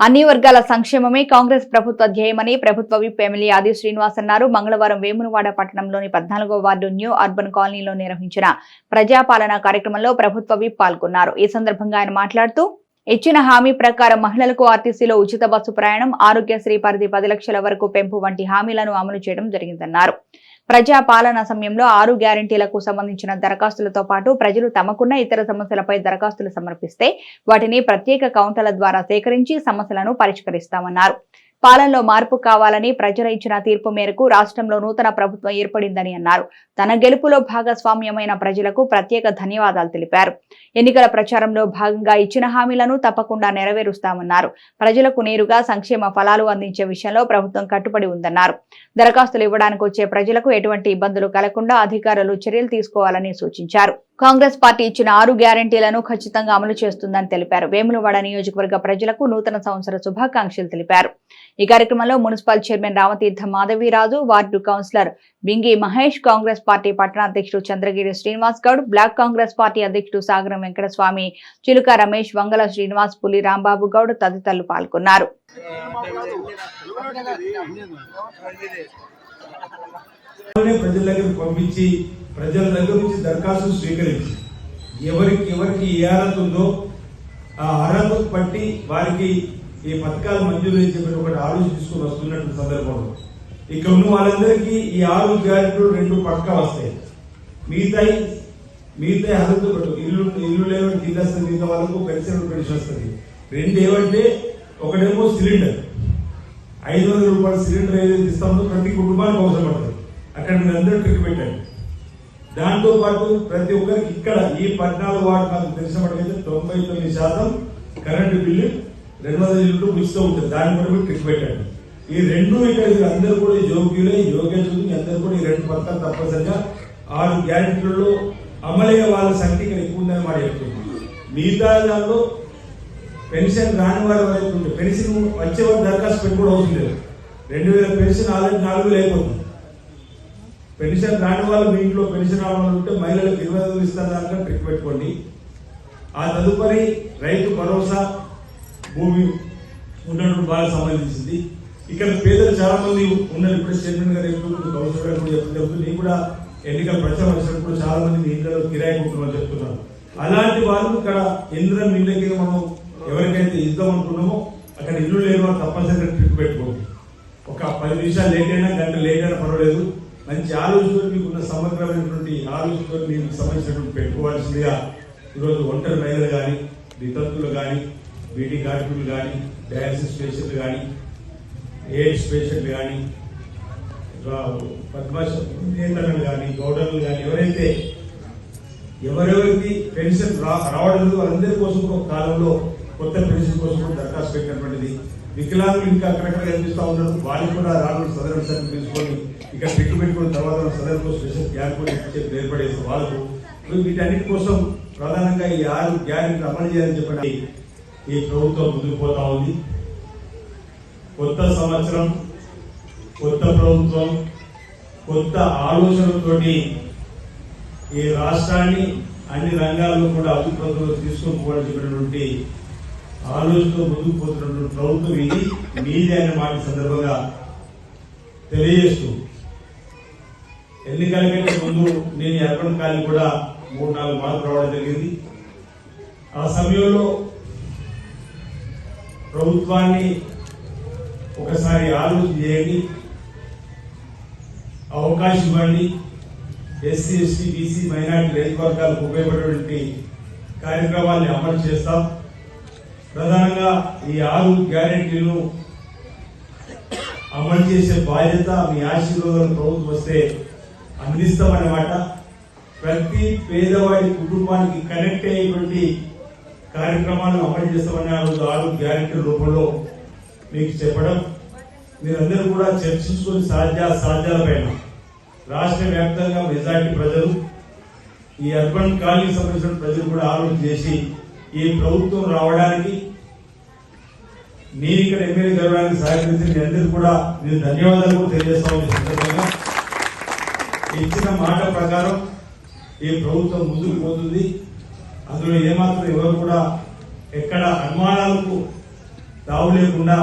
అన్ని వర్గాల సంక్షేమమే కాంగ్రెస్ ప్రభుత్వ ధ్యేయమని ప్రభుత్వ విప్ ఎమ్మెల్యే ఆది శ్రీనివాస్ అన్నారు. మంగళవారం వేమునవాడ పట్టణంలోని పద్నాలుగో వార్డు న్యూ అర్బన్ కాలనీలో నిర్వహించిన ప్రజాపాలన కార్యక్రమంలో ప్రభుత్వ విప్ పాల్గొన్నారు. ఈ సందర్భంగా ఆయన మాట్లాడుతూ ఇచ్చిన హామీ ప్రకారం మహిళలకు ఆర్టీసీలో ఉచిత బస్సు ప్రయాణం ఆరోగ్యశ్రీ పరిధి పది లక్షల వరకు పెంపు వంటి హామీలను అమలు చేయడం జరిగిందన్నారు. ప్రజా పాలన సమయంలో ఆరు గ్యారంటీలకు సంబంధించిన దరఖాస్తులతో పాటు ప్రజలు తమకున్న ఇతర సమస్యలపై దరఖాస్తులు సమర్పిస్తే వాటిని ప్రత్యేక కౌంటర్ల ద్వారా సేకరించి సమస్యలను పరిష్కరిస్తామన్నారు. పాలనలో మార్పు కావాలని ప్రజలు ఇచ్చిన తీర్పు మేరకు రాష్ట్రంలో నూతన ప్రభుత్వం ఏర్పడిందని అన్నారు. తన గెలుపులో భాగస్వామ్యమైన ప్రజలకు ప్రత్యేక ధన్యవాదాలు తెలిపారు. ఎన్నికల ప్రచారంలో భాగంగా ఇచ్చిన హామీలను తప్పకుండా నెరవేరుస్తామన్నారు. ప్రజలకు నేరుగా సంక్షేమ ఫలాలు అందించే విషయంలో ప్రభుత్వం కట్టుబడి ఉందన్నారు. దరఖాస్తులు ఇవ్వడానికి వచ్చే ప్రజలకు ఎటువంటి ఇబ్బందులు కలగకుండా అధికారులు చర్యలు తీసుకోవాలని సూచించారు. కాంగ్రెస్ పార్టీ ఇచ్చిన ఆరు గ్యారంటీలను ఖచ్చితంగా అమలు చేస్తుందని తెలిపారు. వేములవాడ నియోజకవర్గ ప్రజలకు నూతన సంవత్సర శుభాకాంక్షలు తెలిపారు. ఈ కార్యక్రమంలో municipal chairman Ramatheertha Madhaviraju ward councillor Bingi Mahesh Congress party పట్టణాధ్యక్షుడు Chandragiri Srinivas Goud block Congress party అధ్యక్షుడు సాగరం వెంకటస్వామి చిలుక రమేష్ వంగల శ్రీనివాస్ పులి రాంబాబు గౌడ్ తదితరులు పాల్గొన్నారు. ప్రజల దగ్గరికి పంపించి ప్రజల దగ్గర నుంచి దరఖాస్తు స్వీకరించి ఎవరికి ఎవరికి ఏ అర్హత ఉందో ఆ అర్హతకు బట్టి వారికి ఈ పథకాలు మంజూరు అని చెప్పి ఒకటి ఆలోచన తీసుకుని వస్తున్నటువంటి సందర్భంలో. ఇక ఉన్న వాళ్ళందరికీ ఈ ఆరు గ్యారెంటీలు రెండు పక్కా వస్తాయి. మిగతాయి మిగతా అర్హత పట్టు ఇల్లు ఇల్లు లేవని కింద వస్తుంది మిగతా వాళ్ళకు పెన్షన్ పెన్షన్ వస్తుంది. రెండు ఏమంటే ఒకటేమో సిలిండర్. ఐదు వందల రూపాయల సిలిండర్ ఏదైతే ఇస్తామో ప్రతి కుటుంబానికి అవసరం పడుతుంది అక్కడ మీరు అందరూ ట్రిక్ పెట్టండి. దాంతో పాటు ప్రతి ఒక్కరికి ఇక్కడ ఈ పద్నాలుగు వార్డు నాకు తెలిసినప్పటికైతే తొంభై తొమ్మిది శాతం కరెంటు బిల్లు రెండు వందల యూనిట్లు ఉచితం ఉంటుంది. దాన్ని కూడా మీరు ట్రిక్ పెట్టండి. ఈ రెండు ఇక్కడ అందరూ కూడా యోగ్యులే యోగ్యతులు అందరూ కూడా ఈ రెండు పథకాలు తప్పనిసరిగా ఆరు గ్యారెంటీలలో అమలయ్యే వాళ్ళ సంఖ్య ఇక్కడ ఎక్కువ ఉందని మాట చెప్తుంది మిగతా దానిలో పెన్షన్ రాని వారి వరకు పెన్షన్ వచ్చే వారు దరఖాస్తు పెట్టుకోవడం అవసరం లేదు. రెండు వేల పెన్షన్ ఆల్రెడీ నాలుగు వేలు అయిపోతుంది. పెన్షన్ రాని వాళ్ళు మీ ఇంట్లో పెన్షన్ రావాలనుకుంటే మహిళలకు ఇరవై ఐదు ఇస్తారు దాకా ట్రిక్ పెట్టుకోండి. ఆ తదుపరి రైతు భరోసా భూమి ఉండడం బాగా సంబంధించింది. ఇక్కడ పేదలు చాలా మంది ఉన్నారు. ఇప్పుడు చైర్మన్ గారు చెప్తున్నారు కౌన్సిలర్ గారు కూడా చెప్తున్నారు నేను కూడా ఎన్నికల ప్రచారం వచ్చినప్పుడు చాలా మంది మీ ఇంట్లో కిరాయి ఉంటున్నామని చెప్తున్నారు అలాంటి వాళ్ళు ఇక్కడ ఇంద్రం ఇళ్ళకి మనం ఎవరికైతే ఇద్దాం అనుకున్నామో అక్కడ ఇల్లు లేని వాళ్ళు తప్పనిసరిగా ట్రిప్ పెట్టుకోండి. ఒక పది నిమిషాలు లేట్ అయినా గంట లేట్ అయినా పర్వాలేదు. మంచి ఆలోచనతో మీకున్న సమగ్రమైనటువంటి ఆలోచనతో మీకు సంబంధించినటువంటి పెట్టుకోవాల్సిందిగా ఈరోజు ఒంటరి మహిళలు కానీ వితంతులు కానీ బీటీ కార్మికులు కానీ డయాలసిస్ పేషెంట్లు కానీ ఎయిడ్స్ పేషెంట్లు కానీ పద్మాశ నేతలు కానీ గౌడర్లు కానీ ఎవరైతే ఎవరెవరికి పెన్షన్ రా రావడం అందరి వాళ్ళందరి కోసం ఒక కాలంలో కొత్త పెన్షన్ కోసం కూడా దరఖాస్తు పెట్టినటువంటిది. వికలాంగులు ఇంకా అక్కడక్కడ కనిపిస్తూ ఉన్నారు. వాళ్ళు కూడా రాను సదరణ సంఘం తీసుకొని ఇక్కడ పెట్టి పెట్టుకున్న తర్వాత సదరణ స్పెషల్ గ్యాన్ కూడా ఇచ్చే ఏర్పడేసి వాళ్ళకు. వీటన్నిటి కోసం ప్రధానంగా ఈ ఆరు గ్యారెంటీ అమలు చేయాలని చెప్పండి ఈ ప్రభుత్వం ముందుకు పోతా ఉంది. కొత్త సంవత్సరం కొత్త ప్రభుత్వం కొత్త ఆలోచనలతోటి ఈ రాష్ట్రాన్ని అన్ని రంగాల్లో కూడా అభివృద్ధిలో తీసుకొని చెప్పినటువంటి ఆలోచనతో ముందుకు పోతున్నటువంటి ప్రభుత్వం ఇది. మీదే అనే మాట సందర్భంగా తెలియజేస్తూ ఎన్నికల ముందు నేను ఎర్రగొండ కానీ కూడా మూడు నాలుగు మార్కులు రావడం జరిగింది. ఆ సమయంలో ప్రభుత్వాన్ని ఒకసారి ఆలోచన చేయండి. అవకాశం ఇవ్వండి. ఎస్సీ ఎస్టీ బీసీ మైనార్టీ రైతు వర్గాలకు ఉపయోగపడేటువంటి కార్యక్రమాల్ని అమలు చేస్తాం. ప్రధానంగా ఈ ఆరు గ్యారెంటీలు అమలు చేసే బాధ్యత మీ ఆశీర్వాదం ప్రభుత్వం వస్తే అందిస్తామన్నమాట. ప్రతి పేదవాడి కుటుంబానికి కనెక్ట్ అయ్యేటువంటి కార్యక్రమాలను అమలు చేస్తామని ఆ రోజు ఆరు గ్యారెంటీ రూపంలో మీకు చెప్పడం. మీరందరూ కూడా చర్చించుకుని సాధ్య సాధ్యాలపైన రాష్ట్ర వ్యాప్తంగా మెజార్టీ ప్రజలు ఈ అర్బన్ కాలనీకి సంబంధించిన ప్రజలు కూడా ఆలోచన చేసి ఈ ప్రభుత్వం రావడానికి నేను ఇక్కడ ఎమ్మెల్యే గెలవడానికి సహకరించి మీ అందరికీ కూడా నేను ధన్యవాదాలు కూడా తెలియజేస్తామని సందర్భంగా ఇచ్చిన మాట ప్రకారం ఈ ప్రభుత్వం ముందుకు పోతుంది. అందులో ఏమాత్రం ఎవరు కూడా ఎక్కడ అనుమానాలకు తావు లేకుండా